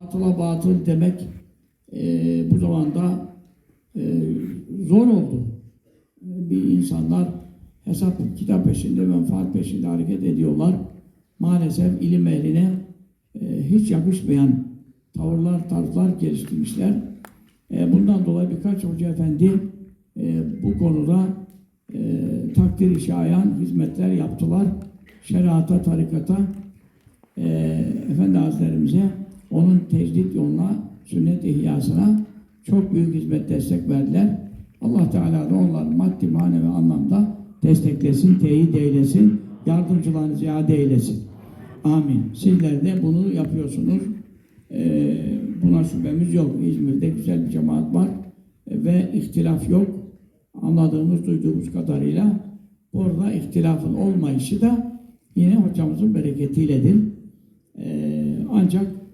Batıla batıl demek e, bu zamanda e, zor oldu. Bir insanlar hesap kitap peşinde, menfaat peşinde hareket ediyorlar. Maalesef ilim ehline e, hiç yakışmayan tavırlar, tarzlar geliştirmişler. E, bundan dolayı birkaç hoca efendi e, bu konuda e, takdir şayan hizmetler yaptılar. Şeriata, tarikata, e, Efendi Hazretlerimize onun tecdit yoluna, sünnet ihyasına çok büyük hizmet destek verdiler. Allah Teala da onları maddi manevi anlamda desteklesin, teyit eylesin, yardımcılarını ziyade eylesin. Amin. Sizler de bunu yapıyorsunuz. Ee, buna şüphemiz yok. İzmir'de güzel bir cemaat var ve ihtilaf yok. Anladığımız, duyduğumuz kadarıyla burada ihtilafın olmayışı da yine hocamızın bereketiyledir. Ee, ancak